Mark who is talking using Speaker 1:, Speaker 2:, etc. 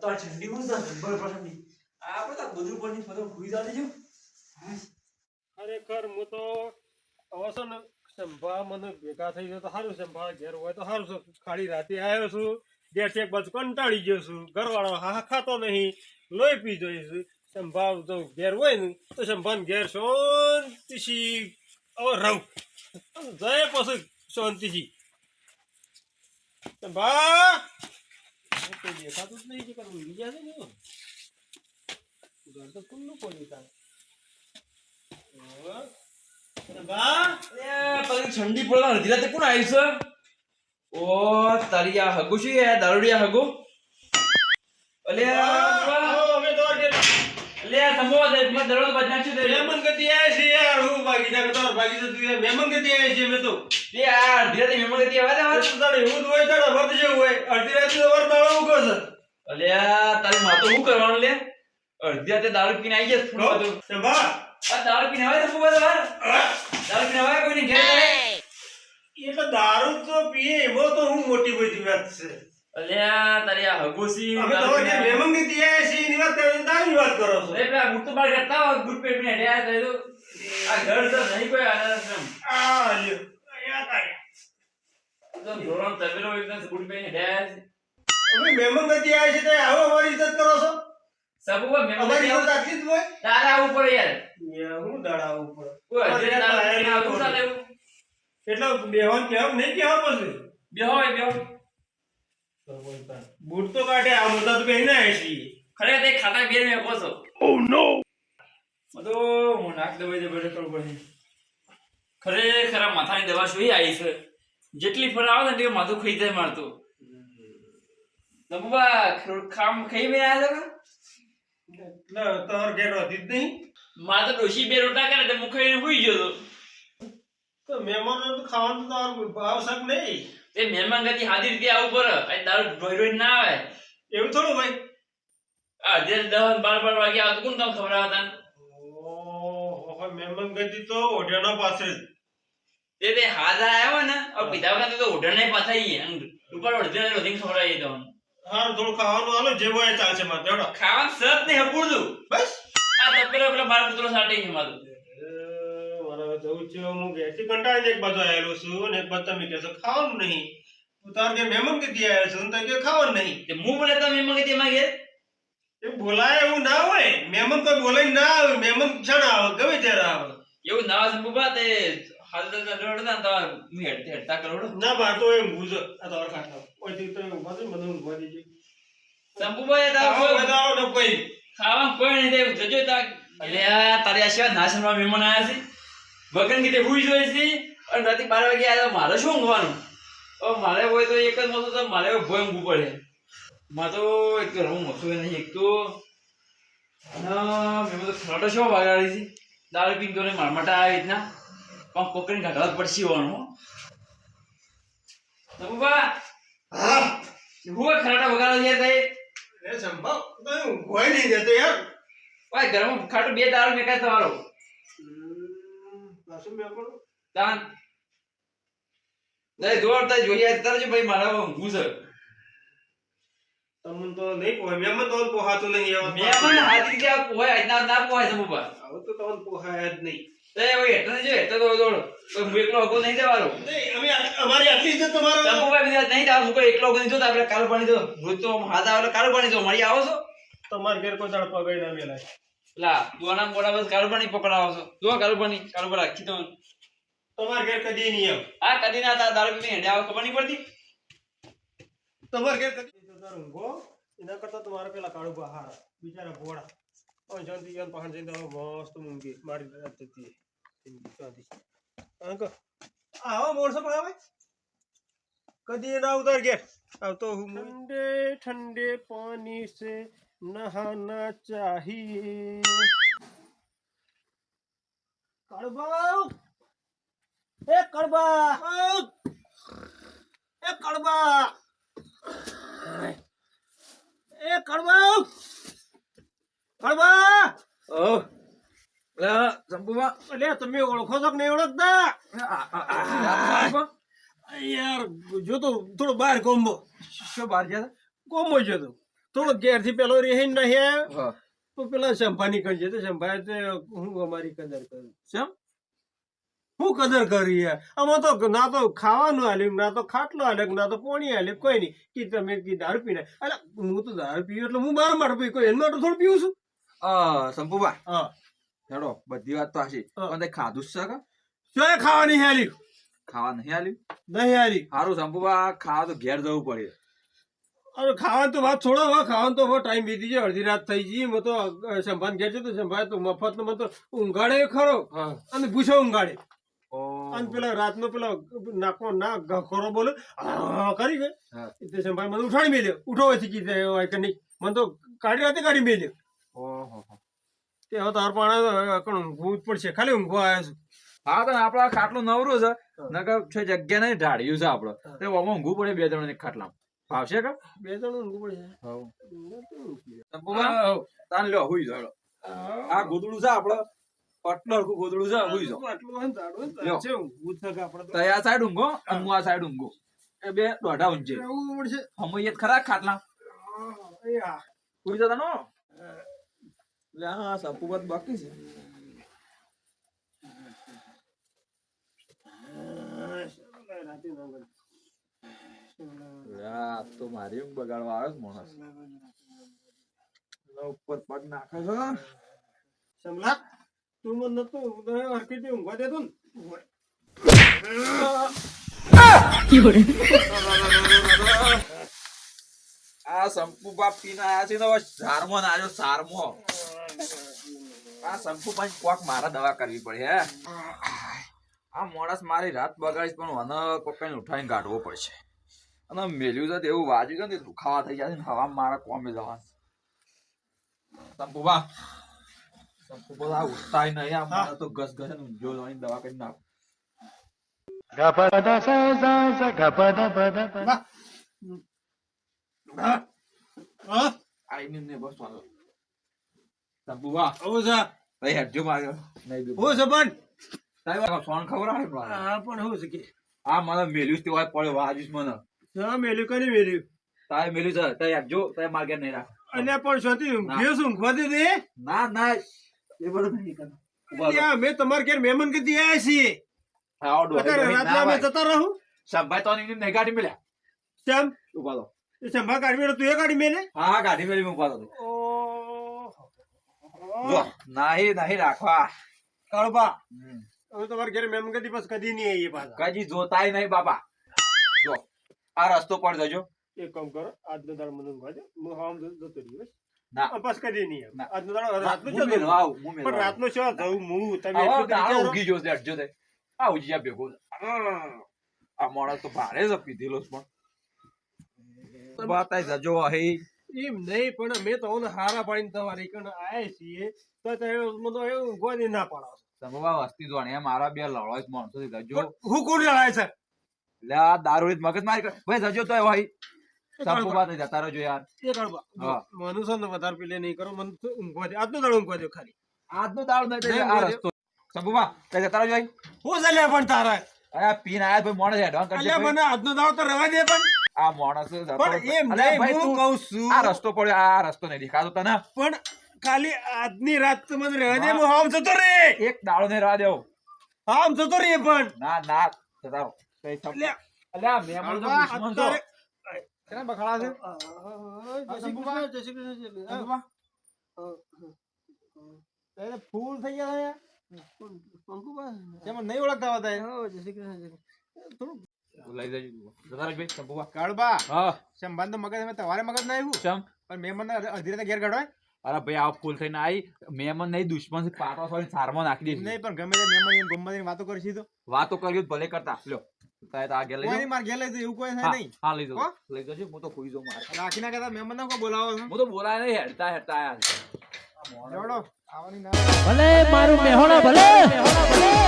Speaker 1: અત્યારે ઠંડી હું આપણે તો બધું પરની બધું ભૂઈ જાતી છું
Speaker 2: ખરેખર હું તો અવસર સંભા મને ભેગા થઈ ગયો તો સારું સંભા ઘેર હોય તો સારું છે ખાલી રાતે આવ્યો છું, ઘેર છે બસ કંટાળી ગયો છું, ઘરવાળો હા ખાતો નહીં, લોહી પી જોઈશું સંભાવ તો ઘેર હોય ને, તો સંભાન ઘેર શાંતિથી હવે રહું. જાય પછી શાંતિથી. સંભા! કોઈ દેખાતું જ નહીં કે કરું ઉડી ગયા છે ને ઘર તો ખુલ્લું પડ્યું તારે.
Speaker 1: ઠંડી પડે અડધી રાતે કોણ આવ્યું છે? ઓ તારી આ હગુ શું યાર દારૂડિયા હગુ? અલે અલે સમો દે મેં દરવાજો બંધ નાખ્યો દે
Speaker 2: મહેમાન ગતિ આયા છે યાર. હું ભાગી જા તો ભાગી જતું યાર. મહેમાન ગતિ આયા છે મેં તો.
Speaker 1: લે આ અડધી રાતે મહેમાન ગતિ આવે
Speaker 2: આ તારે એવું જ હોય તારે વર્ત જેવું હોય. અડધી રાતે તો વર્ત દાડો ઉગો છે.
Speaker 1: અલે તારી માતો શું કરવાનું લે? અડધી રાતે દારૂ પીને આવી જશે ફૂલ બધું?
Speaker 2: સંભા
Speaker 1: આ દારૂ પીને આવે તો ફૂલ બધું દારૂ પીને આવે કોઈને ઘેર?
Speaker 2: એ તો દારૂ તો પીએ એવો તો હું મોટી બધી વાત છે.
Speaker 1: અલ્યા તારી આ હગુસી
Speaker 2: અમે તો જે મહેમાન ગતિ આયા. છે એની વાત કરે દારૂની વાત કરો છો.
Speaker 1: એ પેલા મુક્ત બાર કરતા હોય ગુડ પેટ ને આ ઘર તો નહીં કોઈ આનંદ
Speaker 2: આ લ્યો આયા તારે
Speaker 1: તો ધોરણ તબેલો એકદમ ગુડ
Speaker 2: અમે મહેમાન આયા છે તો આવો અમારી ઇજ્જત કરો છો?
Speaker 1: સબુ વા
Speaker 2: અમારી ઇજ્જત આટલી જ હોય?
Speaker 1: તારા ઉપર યાર
Speaker 2: યાર હું દાડા ઉપર
Speaker 1: કોઈ હજે તારા પીને આવતું ચાલે
Speaker 2: એટલે બેહવાન કેમ નહીં કેવા પછી?
Speaker 1: બેહો એ બેહો
Speaker 2: બૂટ તો કાઢે આ મુદ્દા તો પહેરીને ના
Speaker 1: ખરે તે ખાતા બેર કહો છો. ઓ નો બધો હું નાખ દવાઈ દે બેઠે કરવું પડે ખરેખર માથાની દવા શું આવી છે? જેટલી ફર આવે ને એટલી માથું ખાઈ જાય મારતું. નબુબા ખામ ખાઈ બે આવ્યા હતા
Speaker 2: એટલે તમારે ઘેર હતી જ નહીં.
Speaker 1: મારે તો ડોશી બે રોટા કરે તો મુખ ખાઈને હુઈ ગયો તો.
Speaker 2: મહેમાનો તો ખાવાનું તો શક નહીં.
Speaker 1: તે મહેમાન ગતિ હાદી રીતે આવું પર દારૂ ઢોઈ રોઈ ના આવે.
Speaker 2: એવું થોડું ભાઈ
Speaker 1: આ જે દસ બાર બાર વાગે આવતું. કોણ તમને ખબર આવતા
Speaker 2: મહેમાન ગતિ તો ઓઢિયાના પાસે
Speaker 1: તે તે હાજર આવ્યો ને આ પીધા વખતે તો ઓઢણ નહીં પાથાઈ ઉપર રોધી ખબર આવી તમને
Speaker 2: હારું થોડું ખાવાનું હાલો જે હોય ચાલશે મારે હેડો.
Speaker 1: ખાવાનું સત ને હપુડતું
Speaker 2: બસ.
Speaker 1: આ તપેલો પેલો બાર કૂતરો સાટી છે મારું.
Speaker 2: મારા જવું છે હું ઘેરથી કંટાળીને એક બાજુ આવેલો છું અને એક બાજુ તમે કહો છો ખાવાનું નહીં. હું તાર કે મહેમાન ગતિ આવ્યા છું તો કે ખાવાનું નહીં.
Speaker 1: તે હું બોલે તો મહેમાન એમાં ઘેર?
Speaker 2: એ બોલાય એવું ના હોય. મહેમાન કોઈ બોલાય ના આવે મહેમાન ક્ષણ આવે ગમે ત્યારે આવે.
Speaker 1: એવું ના આવે બુબા તે હાલતા રડતા તો હેડતા હેડતા કરોડો
Speaker 2: ના બા તો એ ગુજો આ તો ખાતા થાવ ઓયથી તો ઊભા બધું મને ઊભા દેજે
Speaker 1: સંપુબા એ
Speaker 2: આવો.
Speaker 1: તાવ
Speaker 2: બધા ને કોઈ.
Speaker 1: ખાવાનું કોઈ નહીં દે જજો તા. એટલે આ તારી આ સિવાય નાશનમાં મહેમાન આવ્યા છે. વગન કીધે હુઈ જોઈ છે. અને રાતે બાર વાગે આવ્યા મારે શું ઊંઘવાનું? મારે હોય તો એક જ મતો તો મારે ભોય ઊંઘવું પડે. મારે તો એક તો રમું મસો નહીં એક તો મેં તો ખરાટો શું વગાડી છે? દારૂ પીને તો મારા માટે આવી રીતના. પણ કોકરીને ઘટાડવા પડશે હોવાનું હો. સંપુબા
Speaker 2: હા.
Speaker 1: હું ખરાટા વગાડો યાર તે
Speaker 2: એ સંભાવ તો કોઈ નહીં દેતો યાર.
Speaker 1: ભાઈ ઘરમાં ખાટું બે દાળ મેં કાંઈ તમારો.
Speaker 2: પાછું મેં પણ.
Speaker 1: તાન નહીં દોડતા જોઈએ તારે ભાઈ મારા ઊંઘું છે.
Speaker 2: તમને તો નહીં પોહાય. મેં તમને પોહાતું નહીં
Speaker 1: ગયા પોહાય આજના ના પોહાય
Speaker 2: આવું તો તમને પોહાય જ નહીં.
Speaker 1: તો ભાઈ હેઠળ જો હેઠળ તો દોડો. તો હું એકલો હગો નહીં જવાનો.
Speaker 2: નહીં, અમે અમારી આટલી ઇજ્જત તમારો
Speaker 1: ચંપુભાઈ બીજા નહીં જાવ હું કોઈ એકલો હગો નહીં જોતા આપણે કાળું પાણી જો રોજ હાથ આવે એટલે કાળું પાણી જો મળી આવો છો?
Speaker 2: તમારે ઘેર કોઈ દાડો પગાઈ ના મેલાય.
Speaker 1: પેલા દોના મોડા બસ કાળું પાણી પકડાવો છો. જો કાળું પાણી કાળું પાણી રાખી
Speaker 2: તમારે ઘેર કદી નહીં આવ
Speaker 1: આ કદી ના તારા દારૂ પીને હેડે આવો ખબર નહીં પડતી.
Speaker 2: તમારે ઘેર કદી તો તારું ઊંઘો એના કરતા તમારે પેલા કાળુ બહાર બિચારા ભોળા ઓય જલ્દી જન પહાડ જઈને તો મસ્ત મૂંગી મારી રાત જતી જિંદગી ચાંદી અંક આવો મોણસો પણ આવે કદી ના ઉતાર ઘેર આવતો હું ઠંડે ઠંડે પાણી સે નહાના ચાહીએ કડબાઉ એ કડબા એ કડબા એ કડબા કડબા
Speaker 1: ઓ
Speaker 2: અલે તમે ઓળખો છો કે નહીં ઓળખતા યાર જો તો થોડો બહાર કોમ્બો
Speaker 1: શું બહાર ગયા
Speaker 2: કોમ્બો જો તો થોડો ઘેરથી પેલો રેહીને નહીં તો પેલા શંભાની કરજે જતો શંભાએ હું અમારી કદર કરું
Speaker 3: શેમ?
Speaker 2: હું કદર કરી આમાં તો ના તો ખાવાનું હાલ્યું ના તો ખાટલો હાલ્યો ના તો પાણી હાલ્યું કોઈ નહીં કે તમે કી દારૂ પીને અલા હું તો દારૂ પીવું એટલે હું મારા માટે પીવું કોઈ એના માટે થોડું પીવું છું
Speaker 3: સંપુબા
Speaker 2: હા
Speaker 3: હેડો બધી વાત તો
Speaker 2: હશે.
Speaker 3: પણ તે ખાધું છે કે?
Speaker 2: શું ખાવાની હેલી
Speaker 3: ખાવા નહીં આલ્યું
Speaker 2: નહીં હાલી
Speaker 3: સારું શંભુભા ખાવા તો ઘેર જવું પડે.
Speaker 2: અરે ખાવાનું તો વાત છોડો હવે ખાવાનું તો હવે ટાઈમ બીતી જાય અડધી રાત થઈ ગઈ. મેં તો સંભાન ઘેર છે તો સંભાળ તો મફત મને તો ઊંઘાડે ખરો. અને ભૂસો ઊંઘાડે. અને પેલા રાતનો પેલો નાકો ના ખોરો બોલે કરી ગયો. તે સંભાળ મને ઉઠાડી મેલ્યો. ઉઠો હોય કીધે હોય કે નહીં. મને તો કાઢી રાતે કાઢી મેલ્યો.
Speaker 3: ઓહો.
Speaker 2: તે હવે તાર પાણા ઊંઘવું જ પડશે? ખાલી ઊંઘવા આવ્યો છું.
Speaker 3: હા તો આપડા ખાટલું નવરું છે. નકર છે જગ્યા નહીં ઢાળ્યું છે આપડે
Speaker 2: હા.
Speaker 3: તે ઓમાં ઊંઘવું પડે બે જણ ખાટલા ભાવશે કે?
Speaker 2: બે જણ ઊંઘવું પડશે
Speaker 3: તાન લ્યો હુઈ જાડો આ ગોદડું છે આપડે પટલો ગોદડું છે હુઈ જાઓ.
Speaker 2: આટલું હોય ને તો આટલું હોય ને
Speaker 3: લ્યો.
Speaker 2: તો છે ઊંઘવું છે કે આપણે તો.
Speaker 3: તો આ સાઈડ ઊંઘો અને હું આ સાઈડ ઊંઘો. એ બે દોઢા ઊંચે. હમૈયત ખરા ખાટલા? હુઈ જતા નો? હા સંપુબત બાકી છે. આ તો મારી ઊંઘ બગાડવા આવ્યો છે માણસ. ઉપર પગ નાખે છે.
Speaker 2: સમલા તું મને નતું તને હરખેથી ઊંઘવા દેતો ને.
Speaker 3: આ સંપુ બાપ પીને આયા છે ને સારમો ને આજો સારમો. આ સંપુ પણ કોક મારા દવા કરવી પડે, હે? આ મોડસ મારી રાત બગાડીશ પણ મને કોકને ઉઠાઈને કાઢવો પડશે. અને મેલ્યું તો એવું વાજ્યું છે ને તે દુખાવા થઈ ને હવા મારા કોમે જવાનું સંપુ બા આ નહીં, આ મારા તો ઘસ ઘસ ઊંઝો જવાની દવા કરી નાખો.
Speaker 2: હા
Speaker 3: બસ આઈને બા
Speaker 2: આવું છે.
Speaker 3: ભાઈ હેડજો માર્યો નહીં
Speaker 2: પણ.
Speaker 3: તારી વાત સોન ખબર આવે
Speaker 2: હા પણ હું કે
Speaker 3: આ મને મેલ્યું તે હોય પડે વાજીશ મને.
Speaker 2: હા મેલ્યું કરી મેલ્યું.
Speaker 3: તારે મેલ્યું છે. તારે યાર જો તારે માર્ગે નહીં રાખ.
Speaker 2: અને પણ શાંતિ ઊંઘ્યો છું ઊંઘવા દે દે.
Speaker 3: ના ના એ બધું નહીં.
Speaker 2: ત્યાં અમે તમારે ઘેર મહેમાન કદી આવ્યા છીએ. રાતના અમે જતા રહું.
Speaker 3: સંભાઈ તો નહીં ગાડી મેલ્યા.
Speaker 2: કેમ?
Speaker 3: ઊભા રહો.
Speaker 2: સંભા કાઢી મેળો તું એ કાઢી મેલે?
Speaker 3: હા ગાડી મેલી ઊભા. નહીં નહીં રાખવા
Speaker 2: કાળુબા. હવે તમારે ઘેર મેમ કદી બસ કદી નહીં આવીએ પાછા
Speaker 3: કદી જોતાય નહીં બાપા જો આ રસ્તો પર જજો
Speaker 2: એક કામ કરો આજનો દાડો મને ઊંઘવા દે હું હામ જ- જતો રહ્યો બસ.
Speaker 3: ના.
Speaker 2: બસ કદી નહીં આવે.
Speaker 3: ના.
Speaker 2: આજનો દાડો રાતનો જતો રહ્યો.
Speaker 3: આવું,
Speaker 2: પણ
Speaker 3: આવું.
Speaker 2: રાતનો શું જવું હું તમે
Speaker 3: આવો,
Speaker 2: એટલું
Speaker 3: દાડો. ઊંઘી છે, હટજો તે. આ ઉજી જા ભેગો આ માણસ તો ભારે જ પીધેલો પણ બતાય જજો અહીં
Speaker 2: એમ નહીં પણ મેં તો હારા પાડીને તમારી કણ આયા છીએ. તો તમે તો એવું ઊંઘવા ના પાડો.
Speaker 3: સમવા વસ્તી જોણે મારા બે લડોય માણસો થી જજો.
Speaker 2: હું કોણ લડાય છે?
Speaker 3: લે આ દારૂ મગજ મારી ભાઈ જજો તો ભાઈ. સંપુ વાત જતા રહેજો યાર.
Speaker 2: એ કાળુબા.
Speaker 3: હા.
Speaker 2: મને છે ને વધારે પેલે નહીં કરો મન તો ઊંઘવા દે. આજનો દાડો ઊંઘવા દે ખાલી.
Speaker 3: આજનો દાડો નહીં આ રસ્તો. સંપુમાં તે જતા રહેજો
Speaker 2: હું જલે પણ તારા?
Speaker 3: અરે પીન આયા ભાઈ માણસ એડવાન્સ કરજે
Speaker 2: અલ્યા મને આજનો દાડો તો રવા દે પણ.
Speaker 3: આ માણસ
Speaker 2: પણ એમ નહીં હું કહું છું
Speaker 3: આ રસ્તો પડ્યો આ રસ્તો નહીં દેખાતો તને.
Speaker 2: પણ ખાલી આજની રાત તો મને રહેવા દે હું હામ જતો રે.
Speaker 3: એક દાડો ને રહેવા દેવો.
Speaker 2: હામ જતો રે પણ.
Speaker 3: ના ના જતા રહો.
Speaker 2: અલ્યા,
Speaker 3: અલ્યા મહેમાન તો દુશ્મન
Speaker 2: તો
Speaker 3: કેના બખાડા છે?
Speaker 2: જય શ્રી કૃષ્ણ, જય શ્રી કૃષ્ણ. એને ફૂલ થઈ ગયા પંકુબા
Speaker 3: તેમાં નહીં ઓળખતા હતા
Speaker 2: જય શ્રી કૃષ્ણ. થોડું
Speaker 3: લઈ જજો જતા રહેજો
Speaker 4: કાળબા
Speaker 3: હા.
Speaker 4: સંભાન તો મગજ એમાં તમારે મગજ ના આવ્યું?
Speaker 3: ચમ
Speaker 4: પણ મેં મને રાતે ઘેર કાઢવાય
Speaker 3: અરે ભાઈ આ ફૂલ થઈને આવી મહેમાન નહીં દુશ્મન છે પાટો સોરી સારમાં નાખી દીધી
Speaker 4: નહીં પણ ગમે તે મહેમાન એને ગમવા દઈને વાતો કરી તો.
Speaker 3: વાતો કર્યું ભલે કરતા. લ્યો. તારે તો આગળ લઈ
Speaker 4: કોઈ મારે ઘેર લઈ એવું કોઈ થાય
Speaker 3: હા,
Speaker 4: નહીં.
Speaker 3: હા લઈ? લઈ જજો હું તો મારે.
Speaker 4: રાખી ના કરતા મહેમાન કોઈ બોલાવો
Speaker 3: હું તો બોલાય નહીં હેડતા હેડતા આયા છે.
Speaker 4: આવવાની ના
Speaker 5: ભલે મારું મેહોણા ભલે.